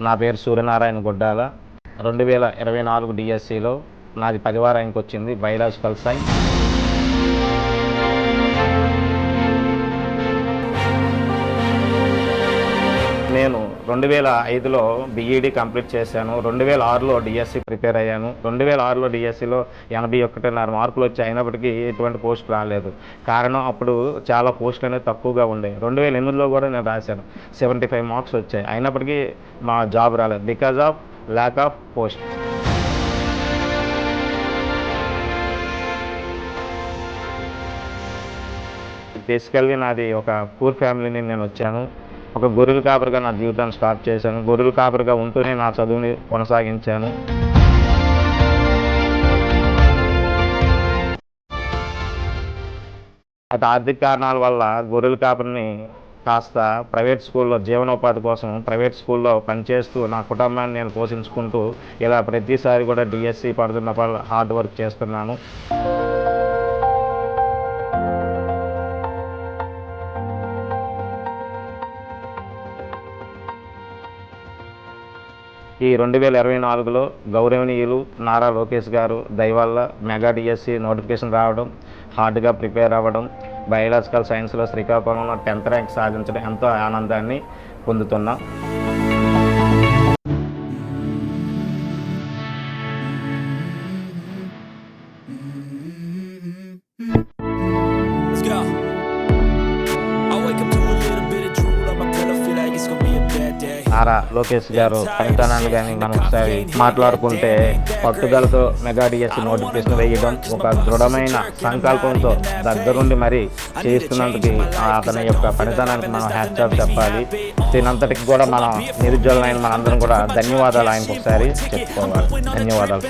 నా పేరు సూర్యనారాయణ గుడ్డాల. రెండు వేల ఇరవై నాలుగు డిఎస్సిలో నాది పదివ ర్యాంక్ వచ్చింది బయలాజికల్ సైన్స్ రెండు వేల ఐదులో బీఈడీ కంప్లీట్ చేశాను. రెండు వేల ఆరులో డిఎస్సి ప్రిపేర్ అయ్యాను. రెండు వేల ఆరులో డిఎస్సిలో ఎనభై ఒకటిన్నర మార్కులు వచ్చి అయినప్పటికీ ఎటువంటి పోస్ట్ రాలేదు. కారణం అప్పుడు చాలా పోస్టులు అనేవి తక్కువగా ఉండేవి. రెండు వేల ఎనిమిదిలో కూడా నేను రాశాను. సెవెంటీ ఫైవ్ మార్క్స్ వచ్చాయి. అయినప్పటికీ మా జాబ్ రాలేదు. Because of lack of post బేసికల్గా నాది ఒక పూర్ ఫ్యామిలీని నేను వచ్చాను. ఒక గొర్రెల కాపరిగా నా జీవితాన్ని స్టార్ట్ చేశాను. గొర్రెల కాపరిగా ఉంటూనే నా చదువుని కొనసాగించాను. అటు ఆర్థిక కారణాల వల్ల గొర్రెల కాపరిని కాస్త ప్రైవేట్ స్కూల్లో జీవనోపాధి కోసం ప్రైవేట్ స్కూల్లో పనిచేస్తూ నా కుటుంబాన్ని నేను పోషించుకుంటూ ఇలా ప్రతిసారి కూడా డిఎస్సి పడుతున్న హార్డ్ వర్క్ చేస్తున్నాను. ఈ రెండు వేల ఇరవై నాలుగులో గౌరవనీయులు నారా లోకేష్ గారు దయవల్ల మెగా డిఎస్సి నోటిఫికేషన్ రావడం హార్డ్గా ప్రిపేర్ అవ్వడం బయలాజికల్ సైన్స్లో శ్రీకాకుళంలో టెన్త్ ర్యాంక్ సాధించడం ఎంతో ఆనందాన్ని పొందుతున్నాం. నారా లోకేష్ గారు పనితనాన్ని కానీ మనం ఒకసారి మాట్లాడుకుంటే పట్టుదలతో మెగా డిఎస్సి నోటిఫికేషన్ వేయడం ఒక దృఢమైన సంకల్పంతో దగ్గరుండి మరి చేస్తున్నందుకు అతని యొక్క పనితనానికి మనం హ్యాట్స్ చెప్పాలి. దీనంతటికి కూడా మనం నిరుద్యోగులైన మనందరం కూడా ధన్యవాదాలు ఆయనకు ఒకసారి చెప్పుకోవాలి. ధన్యవాదాలు.